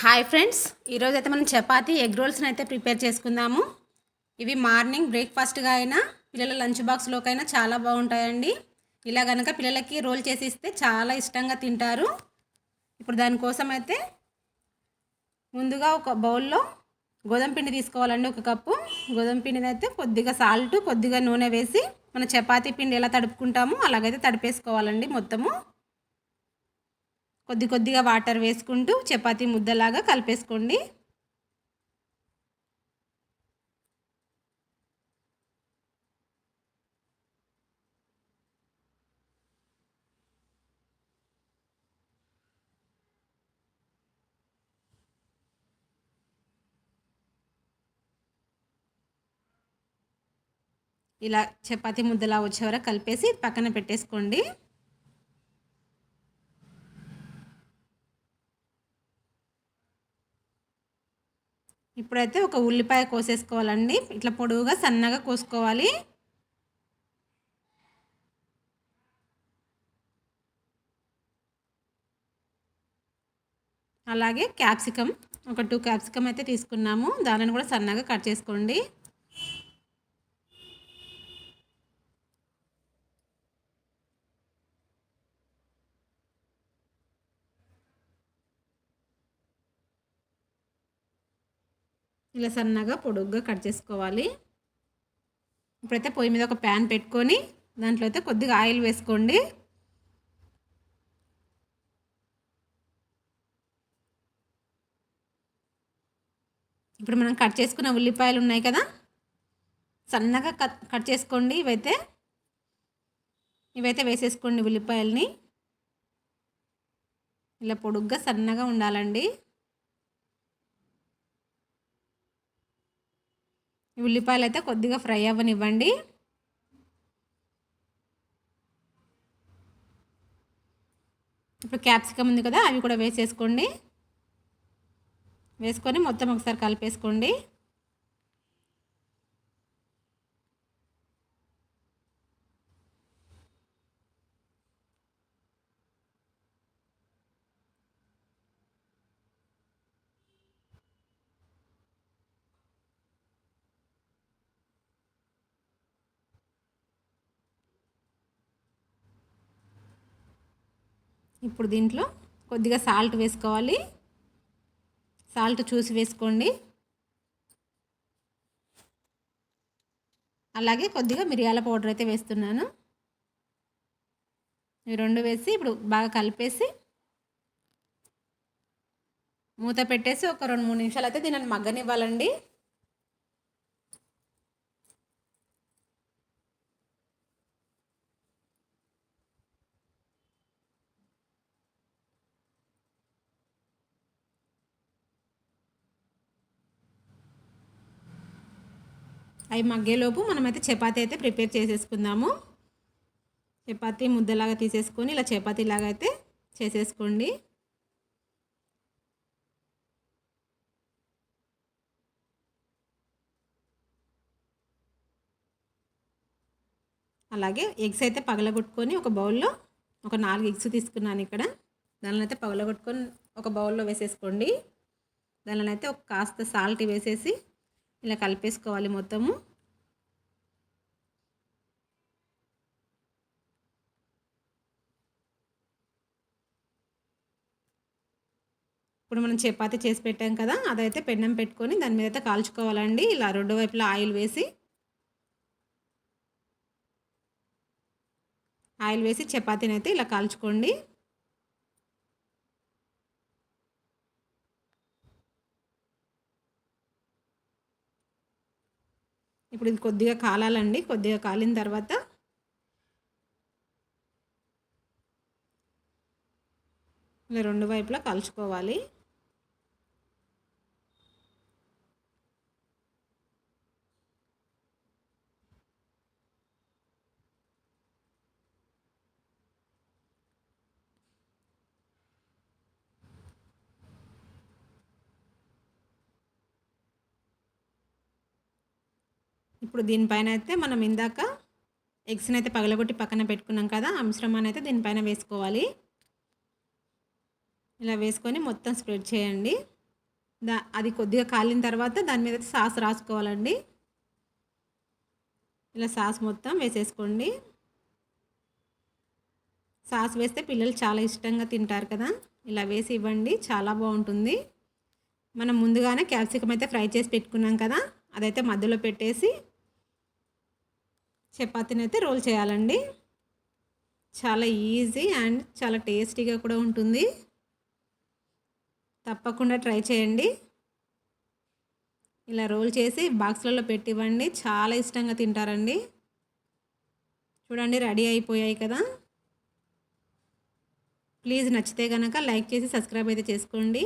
Hi friends ఈరోజు అయితే మనం చపాతి ఎగ్ రోల్స్ని అయితే ప్రిపేర్ చేసుకుందాము. ఇవి మార్నింగ్ బ్రేక్ఫాస్ట్గా అయినా పిల్లల లంచ్ బాక్స్లోకైనా చాలా బాగుంటాయండి. ఇలా కనుక పిల్లలకి రోల్ చేసి ఇస్తే చాలా ఇష్టంగా తింటారు. ఇప్పుడు దానికోసం అయితే ముందుగా ఒక బౌల్లో గోధుమ పిండి తీసుకోవాలండి ఒక కప్పు. గోధుమ పిండిని అయితే కొద్దిగా సాల్ట్ కొద్దిగా నూనె వేసి మన చపాతీ పిండి ఎలా తడుపుకుంటామో అలాగైతే తడిపేసుకోవాలండి మొత్తము. కొద్ది కొద్దిగా వాటర్ వేసుకుంటూ చపాతీ ముద్దలాగా కలిపేసుకోండి. ఇలా చపాతీ ముద్దలా వచ్చే వరకు కలిపేసి పక్కన పెట్టేసుకోండి. ఇప్పుడైతే ఒక ఉల్లిపాయ కోసేసుకోవాలండి. ఇట్లా పొడవుగా సన్నగా కోసుకోవాలి. అలాగే క్యాప్సికమ్ ఒక టూ క్యాప్సికమ్ అయితే తీసుకున్నాము. దానిని కూడా సన్నగా కట్ చేసుకోండి. ఇలా సన్నగా పొడుగ్గా కట్ చేసుకోవాలి. ఇప్పుడైతే పొయ్యి మీద ఒక ప్యాన్ పెట్టుకొని దాంట్లో అయితే కొద్దిగా ఆయిల్ వేసుకోండి. ఇప్పుడు మనం కట్ చేసుకున్న ఉల్లిపాయలు ఉన్నాయి కదా సన్నగా కట్ కట్ చేసుకోండి. ఇవైతే ఇవైతే వేసేసుకోండి ఉల్లిపాయలని. ఇలా పొడుగ్గా సన్నగా ఉండాలండి. ఉల్లిపాయలు అయితే కొద్దిగా ఫ్రై అవ్వనివ్వండి. ఇప్పుడు క్యాప్సికమ్ ఉంది కదా అవి కూడా వేసేసుకోండి. వేసుకొని మొత్తం ఒకసారి కలిపేసుకోండి. ఇప్పుడు దీంట్లో కొద్దిగా సాల్ట్ వేసుకోవాలి. సాల్ట్ చూసి వేసుకోండి. అలాగే కొద్దిగా మిరియాల పౌడర్ అయితే వేస్తున్నాను. ఈ రెండు వేసి ఇప్పుడు బాగా కలిపేసి మూత పెట్టేసి ఒక రెండు మూడు నిమిషాలు అయితే దీనిని మగ్గనివ్వాలండి. అవి మగ్గేలోపు మనమైతే చపాతీ అయితే ప్రిపేర్ చేసేసుకుందాము. చపాతీ ముద్దలాగా తీసేసుకొని ఇలా చపాతీలాగా అయితే చేసేసుకోండి. అలాగే ఎగ్స్ అయితే పగలగొట్టుకొని ఒక బౌల్లో ఒక నాలుగు ఎగ్స్ తీసుకున్నాను ఇక్కడ. దానిలో అయితే పగలగొట్టుకొని ఒక బౌల్లో వేసేసుకోండి. దానిలో అయితే ఒక కాస్త సాల్ట్ వేసేసి ఇలా కలిపేసుకోవాలి మొత్తము. ఇప్పుడు మనం చపాతీ చేసి పెట్టాం కదా అదైతే పెన్నం పెట్టుకొని దాని మీద అయితే కాల్చుకోవాలండి. ఇలా రెండు వైపులా ఆయిల్ వేసి ఆయిల్ వేసి చపాతీని అయితే ఇలా కాల్చుకోండి. ఇప్పుడు ఇది కొద్దిగా కాలాలండి. కొద్దిగా కాలిన తర్వాత ఇలా రెండు వైపులా కలుచుకోవాలి. ఇప్పుడు దీనిపైన అయితే మనం ఇందాక ఎగ్స్ని అయితే పగలగొట్టి పక్కన పెట్టుకున్నాం కదా ఆ మిశ్రమాన్ని అయితే దీనిపైన వేసుకోవాలి. ఇలా వేసుకొని మొత్తం స్ప్రెడ్ చేయండి. దా అది కొద్దిగా కాలిన తర్వాత దాని మీద సాస్ రాసుకోవాలండి. ఇలా సాస్ మొత్తం వేసేసుకోండి. సాస్ వేస్తే పిల్లలు చాలా ఇష్టంగా తింటారు కదా ఇలా వేసి ఇవ్వండి చాలా బాగుంటుంది. మనం ముందుగానే క్యాప్సికమ్ అయితే ఫ్రై చేసి పెట్టుకున్నాం కదా అదైతే మధ్యలో పెట్టేసి చపాతీని అయితే రోల్ చేయాలండి. చాలా ఈజీ అండ్ చాలా టేస్టీగా కూడా ఉంటుంది. తప్పకుండా ట్రై చేయండి. ఇలా రోల్ చేసి బాక్స్లలో పెట్టివ్వండి. చాలా ఇష్టంగా తింటారండి. చూడండి రెడీ అయిపోయాయి కదా. ప్లీజ్ నచ్చితే కనుక లైక్ చేసి సబ్స్క్రైబ్ అయితే చేసుకోండి.